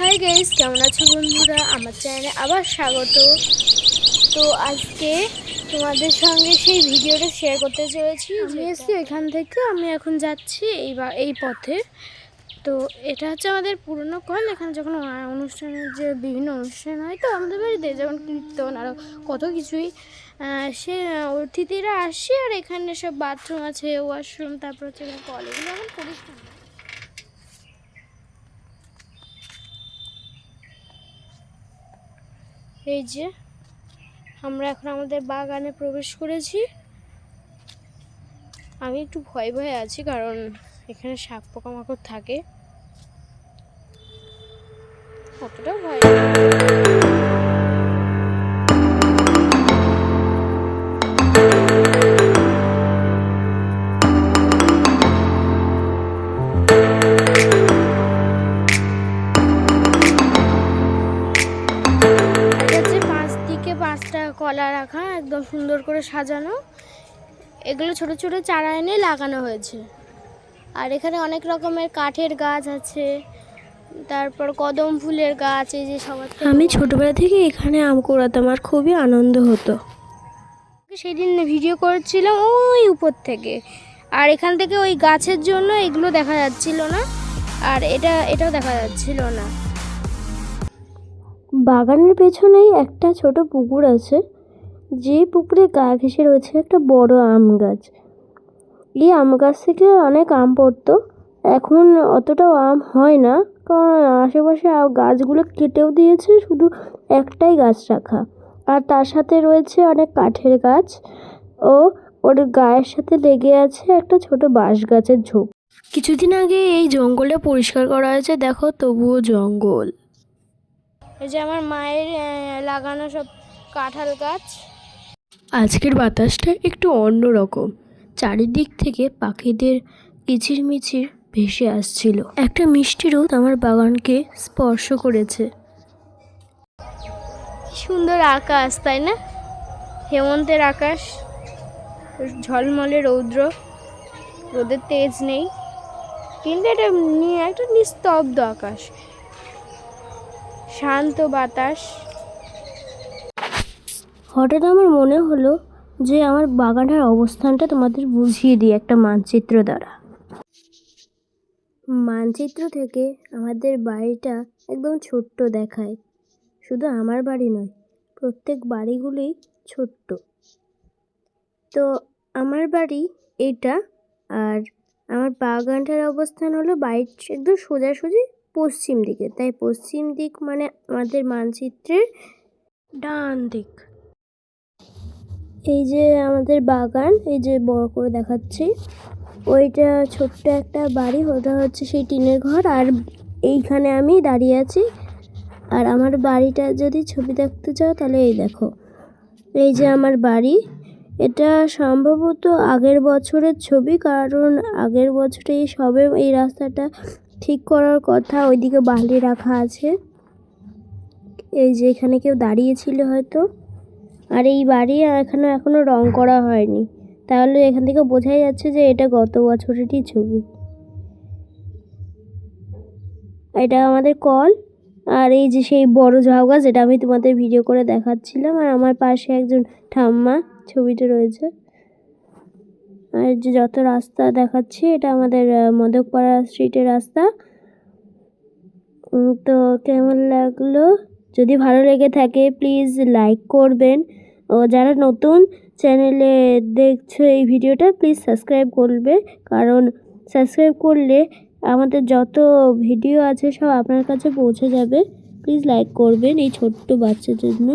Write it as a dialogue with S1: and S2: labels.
S1: Hi guys কেমন আছো বন্ধুরা? আমার চ্যানেলে আবার স্বাগত। তো আজকে তোমাদের সঙ্গে সেই ভিডিওটা শেয়ার করতে চলেছি এসছি এখান থেকে আমি এখন যাচ্ছি এই বা এই পথে। তো এটা হচ্ছে আমাদের পুরনো কল। এখানে যখন অনুষ্ঠানের যে বিভিন্ন অনুষ্ঠান হয় তো আমাদের বাড়িতে যেমন কীর্তন আরও কত কিছুই সে অতিথিরা আসে আর এখানে সব বাথরুম আছে ওয়াশরুম তারপর হচ্ছে কল। এগুলো এখন পরিষ্কার এই যে, আমরা এখন আমাদের বাগানে প্রবেশ করেছি। আমি একটু ভয় ভয়ে আছি কারণ এখানে সাপ পোকামাকড় থাকে। অতটাও ভয় কলা রাখা একদম সুন্দর করে সাজানো। এগুলো ছোট ছোট চারা এনে লাগানো হয়েছে। আর এখানে অনেক রকমের কাঠের গাছ আছে। তারপর কদম ফুলের গাছ এই যে সবার
S2: আমি ছোটবেলা থেকে এখানে আম কুড়াতাম আর খুবই আনন্দ হতো।
S1: সেদিন ভিডিও করেছিলাম ওই উপর থেকে। আর এখান থেকে ওই গাছের জন্য এগুলো দেখা যাচ্ছিল না। আর এটা এটাও দেখা যাচ্ছিল না।
S2: বাগানের পেছনেই একটা ছোট পুকুর আছে। যে পুকুরে গা ঘেঁষে রয়েছে একটা বড় আম গাছ। এই আম গাছ থেকে অনেক আম পড়তো। এখন অতটাও আম হয় না, কারণ আশেপাশে গাছগুলো কেটেও দিয়েছে, শুধু একটাই গাছ রাখা। আর তার সাথে রয়েছে অনেক কাঠের গাছ ও ওর গায়ের সাথে লেগে আছে একটা ছোট বাঁশ গাছের ঝোপ। কিছুদিন আগে এই জঙ্গলটা পরিষ্কার করা হয়েছে, দেখো তবুও জঙ্গল।
S1: এই যে আমার মায়ের লাগানো সব কাঁঠাল গাছ।
S2: আজকের বাতাসটা একটু অন্য রকম। চারিদিক থেকে পাখিদের কিচিরমিচির ভেসে আসছিল। একটা মিষ্টি রোদ আমার বাগানকে স্পর্শ করেছে।
S1: সুন্দর আকাশ তাই না? হেমন্তের আকাশ ঝলমলে রৌদ্র রোদের তেজ নেই। কিন্তু এটা নিয়ে একটা নিস্তব্ধ আকাশ। শান্ত বাতাস।
S2: হঠাৎ আমার মনে হলো যে আমার বাগানের অবস্থানটা তোমাদের বুঝিয়ে দিই একটা মানচিত্র দ্বারা। মানচিত্র থেকে আমাদের বাড়িটা একদম ছোট্ট দেখায়। শুধু আমার বাড়ি নয়, প্রত্যেক বাড়িগুলোই ছোট্ট। তো আমার বাড়ি এটা, আর আমার বাগানটার অবস্থান হলো বাড়ির একদম সোজাসুজি পশ্চিম দিকে। তাই পশ্চিম দিক মানে আমাদের মানচিত্রের ডান দিক। এই যে আমাদের বাগান, এই যে বড় করে দেখাচ্ছি। ওইটা ছোট্ট একটা বাড়ি, ওটা হচ্ছে সেই টিনের ঘর। আর এইখানে আমি দাঁড়িয়ে আছি। আর আমার বাড়িটা যদি ছবি দেখতে চাও, তাহলে এই দেখো। এই যে আমার বাড়ি, এটা সম্ভবত আগের বছরের ছবি। কারণ আগের বছরে সবে এই রাস্তাটা ঠিক করার কথা ওইদিকে বালি রাখা আছে। এই যে এখানে কেউ দাঁড়িয়েছিল হয়তো। আর এই বাড়ি এখানে এখনও রং করা হয়নি। তাহলে এখান থেকে বোঝাই যাচ্ছে যে এটা গত বছরেরই ছবি। এটা আমাদের কল। আর এই যে সেই বড় ঝাউ গাছ যেটা আমি তোমাদের ভিডিও করে দেখাচ্ছিলাম। আর আমার পাশে একজন ঠাম্মা ছবিটা রয়েছে। যে যত রাস্তা দেখাচ্ছি, এটা আমাদের মদকপাড়া স্ট্রিটের রাস্তা। তো কেমন লাগল? যদি ভালো লেগে থাকে প্লিজ লাইক করবেন। ও, যারা নতুন চ্যানেলে দেখছ এই ভিডিওটা প্লিজ সাবস্ক্রাইব করবে। কারণ সাবস্ক্রাইব করলে আমাদের যত ভিডিও আছে, সব আপনার কাছে পৌঁছে যাবে। প্লিজ লাইক করবেন এই ছোট্ট বাচ্চার জন্য।